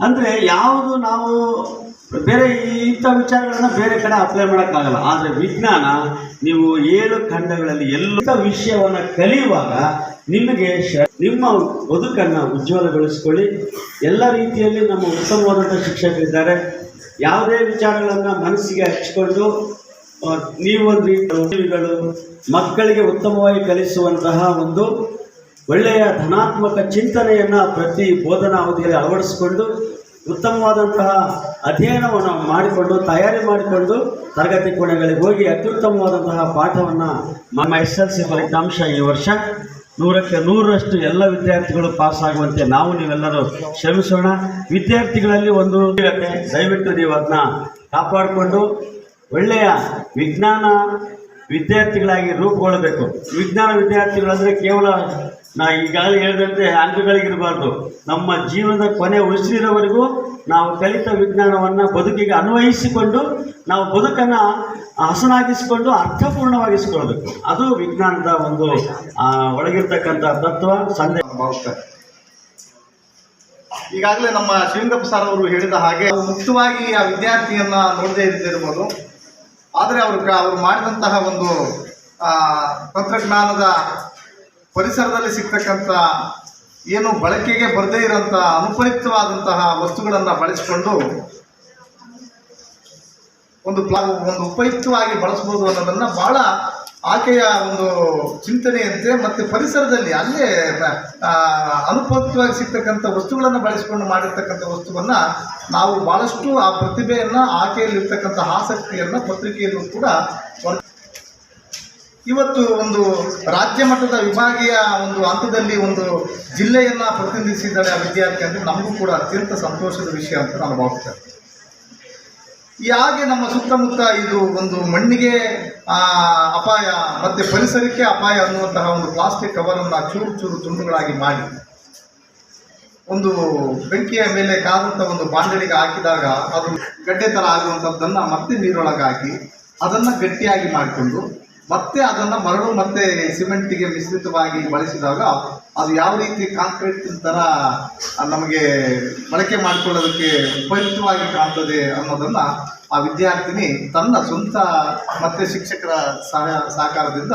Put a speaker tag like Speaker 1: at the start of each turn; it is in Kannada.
Speaker 1: ಅಂದರೆ ಯಾವುದು ನಾವು ಬೇರೆ ಇಂಥ ವಿಚಾರಗಳನ್ನ ಬೇರೆ ಕಡೆ ಅಪ್ಲೈ ಮಾಡೋಕ್ಕಾಗಲ್ಲ. ಆದರೆ ವಿಜ್ಞಾನ ನೀವು ಏಳು ಖಂಡಗಳಲ್ಲಿ ಎಲ್ಲ ವಿಷಯವನ್ನು ಕಲಿಯುವಾಗ ನಿಮಗೆ ಶ, ನಿಮ್ಮ ಬದುಕನ್ನು ಉಜ್ವಲಗೊಳಿಸ್ಕೊಳ್ಳಿ. ಎಲ್ಲ ರೀತಿಯಲ್ಲಿ ನಮ್ಮ ಉತ್ತಮವಾದಂಥ ಶಿಕ್ಷಕರಿದ್ದಾರೆ. ಯಾವುದೇ ವಿಚಾರಗಳನ್ನು ಮನಸ್ಸಿಗೆ ಹಚ್ಕೊಂಡು ನೀವು ನೀವೊಂದು ಮಕ್ಕಳಿಗೆ ಉತ್ತಮವಾಗಿ ಕಲಿಸುವಂತಹ ಒಂದು ಒಳ್ಳೆಯ ಧನಾತ್ಮಕ ಚಿಂತನೆಯನ್ನು ಪ್ರತಿ ಬೋಧನಾ ಅವಧಿಯಲ್ಲಿ ಅಳವಡಿಸಿಕೊಂಡು ಉತ್ತಮವಾದಂತಹ ಅಧ್ಯಯನವನ್ನು ಮಾಡಿಕೊಂಡು, ತಯಾರಿ ಮಾಡಿಕೊಂಡು ತರಗತಿ ಕೋಣೆಗಳಿಗೆ ಹೋಗಿ ಅತ್ಯುತ್ತಮವಾದಂತಹ ಪಾಠವನ್ನು ನಮ್ಮ ಎಸ್ ಎಲ್ ಸಿ ಫಲಿತಾಂಶ ಈ ವರ್ಷ. ನೂರಕ್ಕೆ ನೂರರಷ್ಟು ಎಲ್ಲ ವಿದ್ಯಾರ್ಥಿಗಳು ಪಾಸ್ ಆಗುವಂತೆ ನಾವು ನೀವೆಲ್ಲರೂ ಶ್ರಮಿಸೋಣ. ವಿದ್ಯಾರ್ಥಿಗಳಲ್ಲಿ ಒಂದು ದಯವಿಟ್ಟು ನೀವು ಅದನ್ನ ಕಾಪಾಡಿಕೊಂಡು ಒಳ್ಳೆಯ ವಿಜ್ಞಾನ ವಿದ್ಯಾರ್ಥಿಗಳಾಗಿ ರೂಪುಗೊಳ್ಳಬೇಕು. ವಿಜ್ಞಾನ ವಿದ್ಯಾರ್ಥಿಗಳಂದರೆ ಕೇವಲ ನಾ ಈಗಾಗಲೇ ಹೇಳಿದಂತೆ ಅಂಕಗಳಿಗಿರಬಾರ್ದು ನಮ್ಮ ಜೀವನದ ಕೊನೆ ಉಸಿರಿರೋವರೆಗೂ ನಾವು ಕಲಿತ ವಿಜ್ಞಾನವನ್ನು ಬದುಕಿಗೆ ಅನ್ವಯಿಸಿಕೊಂಡು, ನಾವು ಬದುಕನ್ನು ಹಸನಾಗಿಸಿಕೊಂಡು ಅರ್ಥಪೂರ್ಣವಾಗಿಸಿಕೊಳ್ಬೇಕು ಅದು ವಿಜ್ಞಾನದ ಒಂದು ಒಳಗಿರ್ತಕ್ಕಂಥ ತತ್ವ
Speaker 2: ಸಂದೇಹ ಈಗಾಗಲೇ ನಮ್ಮ ಶಿವಲಿಂಗಪ್ಪ ಸರ್ ಅವರು ಹೇಳಿದ ಹಾಗೆ ಮುಕ್ತವಾಗಿ ಆ ವಿದ್ಯಾರ್ಥಿಯನ್ನ ನೋಡದೇ ಇದ್ದಿರ್ಬೋದು. ಆದರೆ ಅವರು ಅವರು ಮಾಡಿದಂತಹ ಒಂದು ತಂತ್ರಜ್ಞಾನದ ಪರಿಸರದಲ್ಲಿ ಸಿಗ್ತಕ್ಕಂಥ ಏನು ಬಳಕೆಗೆ ಬರದೇ ಇರೋಂಥ ಅನುಪಯುಕ್ತವಾದಂತಹ ವಸ್ತುಗಳನ್ನು ಬಳಸಿಕೊಂಡು ಒಂದು ಪ್ಲಾ ಒಂದು ಉಪಯುಕ್ತವಾಗಿ ಬಳಸ್ಬೋದು ಅನ್ನೋದನ್ನು ಬಹಳ ಆಕೆಯ ಒಂದು ಚಿಂತನೆಯಂತೆ ಮತ್ತೆ ಪರಿಸರದಲ್ಲಿ ಅಲ್ಲೇ ಆ, ಅನುಪಯುಕ್ತವಾಗಿ ಸಿಗ್ತಕ್ಕಂಥ ವಸ್ತುಗಳನ್ನು ಬಳಸಿಕೊಂಡು ಮಾಡಿರ್ತಕ್ಕಂಥ ವಸ್ತುವನ್ನ ನಾವು ಬಹಳಷ್ಟು ಆ ಪ್ರತಿಭೆಯನ್ನ ಆಕೆಯಲ್ಲಿ ಆಸಕ್ತಿಯನ್ನು ಪತ್ರಿಕೆಯಲ್ಲೂ ಕೂಡ ಇವತ್ತು ಒಂದು ರಾಜ್ಯ ಮಟ್ಟದ ವಿಭಾಗೀಯ ಒಂದು ಹಂತದಲ್ಲಿ ಒಂದು ಜಿಲ್ಲೆಯನ್ನು ಪ್ರತಿನಿಧಿಸಿದ್ದಾಳೆ ಆ ವಿದ್ಯಾರ್ಥಿ ಅಂದ್ರೆ ನಮಗೂ ಕೂಡ ಅತ್ಯಂತ ಸಂತೋಷದ ವಿಷಯ ಅಂತ ನಾನು ಭಾವಿಸ್ತೇನೆ. ಹಾಗೆ ನಮ್ಮ ಸುತ್ತಮುತ್ತ ಇದು ಒಂದು ಮಣ್ಣಿಗೆ ಅಪಾಯ ಮತ್ತೆ ಪರಿಸರಕ್ಕೆ ಅಪಾಯ ಅನ್ನುವಂತಹ ಒಂದು ಪ್ಲಾಸ್ಟಿಕ್ ಕವರನ್ನು ಚೂರು ಚೂರು ತುಂಡುಗಳಾಗಿ ಮಾಡಿ, ಒಂದು ಬೆಂಕಿಯ ಮೇಲೆ ಕಾದಂಥ ಒಂದು ಬಾಂಡಲಿಗೆ ಹಾಕಿದಾಗ ಅದು ಗಡ್ಡೆ ಥರ ಆಗುವಂಥದ್ದನ್ನು ಮತ್ತೆ ನೀರೊಳಗಾಕಿ ಅದನ್ನು ಗಟ್ಟಿಯಾಗಿ ಮಾಡಿಕೊಂಡು ಮತ್ತೆ ಅದನ್ನು ಮರಳು ಮತ್ತೆ ಸಿಮೆಂಟಿಗೆ ಮಿಶ್ರಿತವಾಗಿ ಬಳಸಿದಾಗ ಅದು ಯಾವ ರೀತಿ ಕಾಂಕ್ರೀಟ್ ಥರ ನಮಗೆ ಬಳಕೆ ಮಾಡಿಕೊಳ್ಳೋದಕ್ಕೆ ಉಪಯುಕ್ತವಾಗಿ ಕಾಣ್ತದೆ ಅನ್ನೋದನ್ನು ಆ ವಿದ್ಯಾರ್ಥಿನಿ ತನ್ನ ಸ್ವಂತ ಮತ್ತೆ ಶಿಕ್ಷಕರ ಸಹ ಸಹಕಾರದಿಂದ